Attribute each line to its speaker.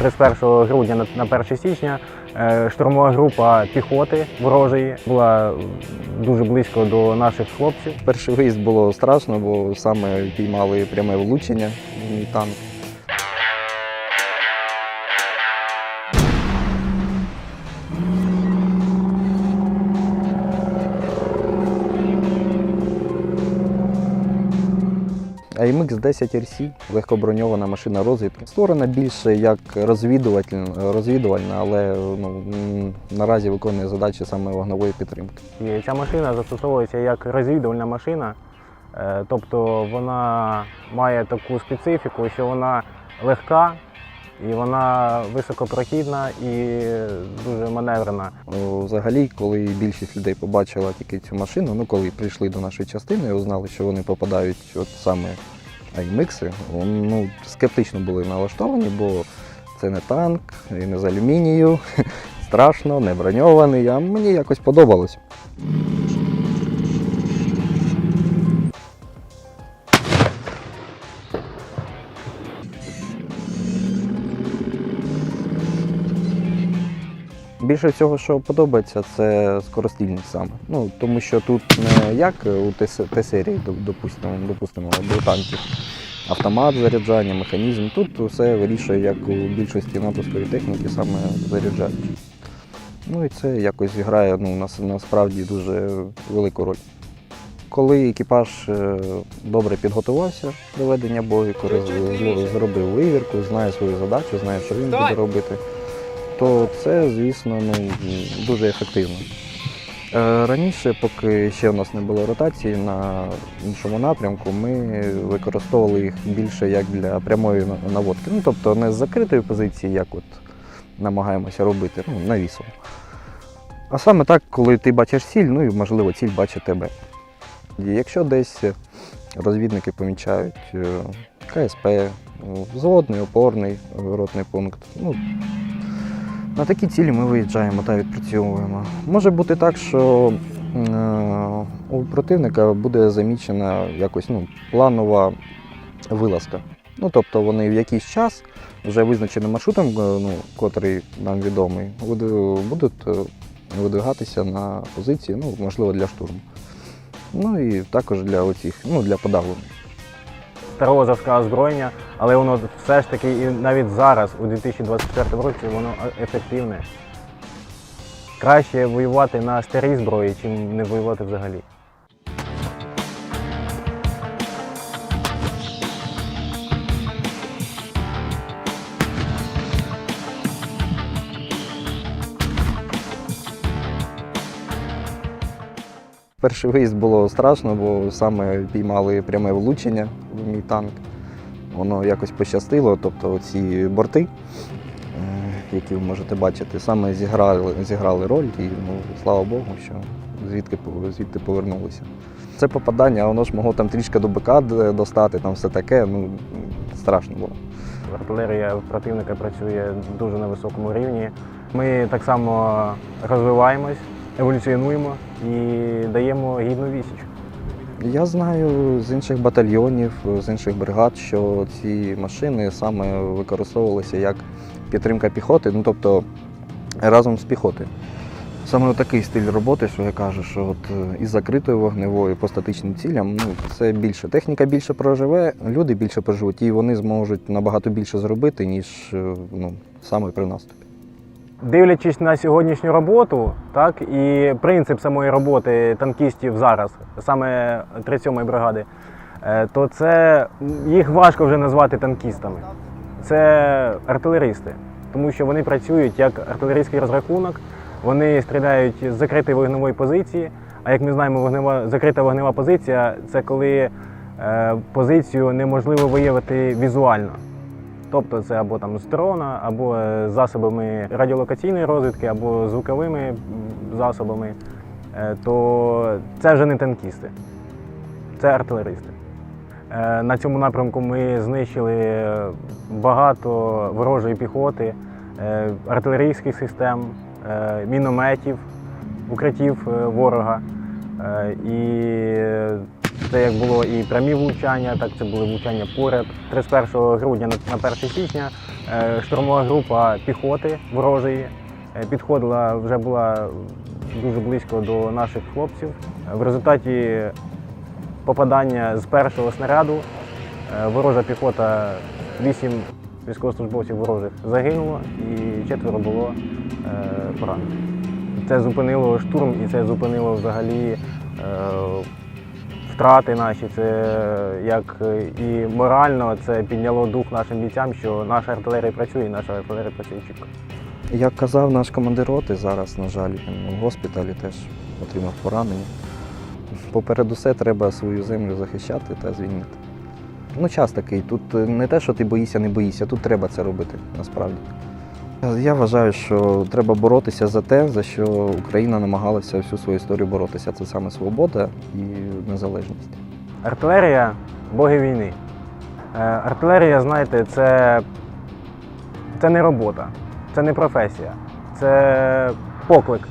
Speaker 1: 31 грудня на- на 1 січня е, штурмова група піхоти ворожої була дуже близько до наших хлопців.
Speaker 2: Перший виїзд було страшно, бо саме піймали пряме влучення мій танк. AMX 10 RC легкоброньована машина розвідки. Створена більше як розвідувальна, розвідувальна але ну, наразі виконує задачі саме вогневої підтримки.
Speaker 1: І ця машина застосовується як розвідувальна машина, е, тобто вона має таку специфіку, що вона легка і вона високопрохідна і дуже маневрена.
Speaker 2: Ну, Взагалі, коли більшість людей побачила тільки цю машину, ну коли прийшли до нашої частини і узнали, що вони попадають от саме аймикси, ну, скептично були налаштовані, бо це не танк, і не з алюмінію, страшно, не броньований, а мені якось подобалось. Більше всього, що подобається, це скоростільність саме. Ну, тому що тут не як у Т-серії, доп- допустимо, допустимо, до танків. Автомат заряджання, механізм. Тут все вирішує, як у більшості натовської техніки, саме заряджаючи. Ну і це якось грає ну, нас- насправді дуже велику роль. Коли екіпаж е, добре підготувався до ведення бою, коли зробив вивірку, знає свою задачу, знає, що він буде робити, то це, звісно, ну, дуже ефективно. Е, Раніше, поки ще в нас не було ротації на іншому напрямку, ми використовували їх більше як для прямої наводки. Ну, тобто не з закритої позиції, як от намагаємося робити, ну, навісом. А саме так, коли ти бачиш ціль, ну і можливо ціль бачить тебе. Якщо десь розвідники помічають е, КСП, взводний, опорний е, ротний пункт, ну, на такі цілі ми виїжджаємо та відпрацьовуємо. Може бути так, що е, у противника буде замічена якось ну, планова вилазка. Ну, тобто вони в якийсь час вже визначеним маршрутом, е, ну, котрий нам відомий, будуть е, видвигатися на позиції, ну, можливо, для штурму. Ну і також для оцих, ну, для подавлення.
Speaker 1: Старого зразка озброєння, але воно все ж таки і навіть зараз, у 2024 році, воно ефективне. Краще воювати на старій зброї, чим не воювати взагалі.
Speaker 2: Перший виїзд було страшно, бо саме піймали пряме влучення в мій танк. Воно якось пощастило, тобто ці борти, е, які ви можете бачити, саме зіграли, зіграли роль, і ну, слава Богу, що звідки, звідти повернулися. Це попадання, воно ж могло там трішки до БК достати, там все таке, ну страшно було.
Speaker 1: Артилерія противника працює дуже на високому рівні. Ми так само розвиваємось, еволюціонуємо і даємо гідну відсіч.
Speaker 2: Я знаю з інших батальйонів, з інших бригад, що ці машини саме використовувалися як підтримка піхоти, ну тобто разом з піхотою. Саме такий стиль роботи, що я кажу, що от е, із закритою вогневою по статичним цілям, ну це більше. Техніка більше проживе, люди більше проживуть, і вони зможуть набагато більше зробити, ніж е, ну, саме при наступі.
Speaker 1: Дивлячись на сьогоднішню роботу, так і принцип самої роботи танкістів зараз, саме 37-ї бригади, е, то це їх важко вже назвати танкістами. Це артилеристи, тому що вони працюють як артилерійський розрахунок, вони стріляють з закритої вогневої позиції. А як ми знаємо, вогнева, закрита вогнева позиція це коли е, позицію неможливо виявити візуально. Тобто це або там з дрона, або е, засобами радіолокаційної розвідки, або звуковими засобами, Е, то це вже не танкісти, це артилеристи. Е, На цьому напрямку ми знищили багато ворожої піхоти, артилерійських систем, мінометів, укриттів ворога. І Це як було і прямі влучання, так це були влучання поряд. 31 грудня на на 1 січня е, штурмова група піхоти ворожої е, підходила, вже була дуже близько до наших хлопців. В результаті попадання з першого снаряду е, ворожа піхота, вісім військовослужбовців ворожих загинуло і четверо було поранено. Це зупинило штурм і це зупинило взагалі втрати наші. Це як і морально це підняло дух нашим бійцям, що наша артилерія працює, і наша артилерія працює чітко.
Speaker 2: Як казав наш командир роти, зараз, на жаль, він в госпіталі теж отримав поранення. Поперед усе треба свою землю захищати та звільнити. Ну, час такий. Тут не те, що ти боїшся, не боїшся, тут треба це робити насправді. Я вважаю, що треба боротися за те, за що Україна намагалася всю свою історію боротися. Це саме свобода і незалежність.
Speaker 1: Артилерія боги війни. Е, Артилерія, знаєте, це, це не робота, це не професія, це поклик.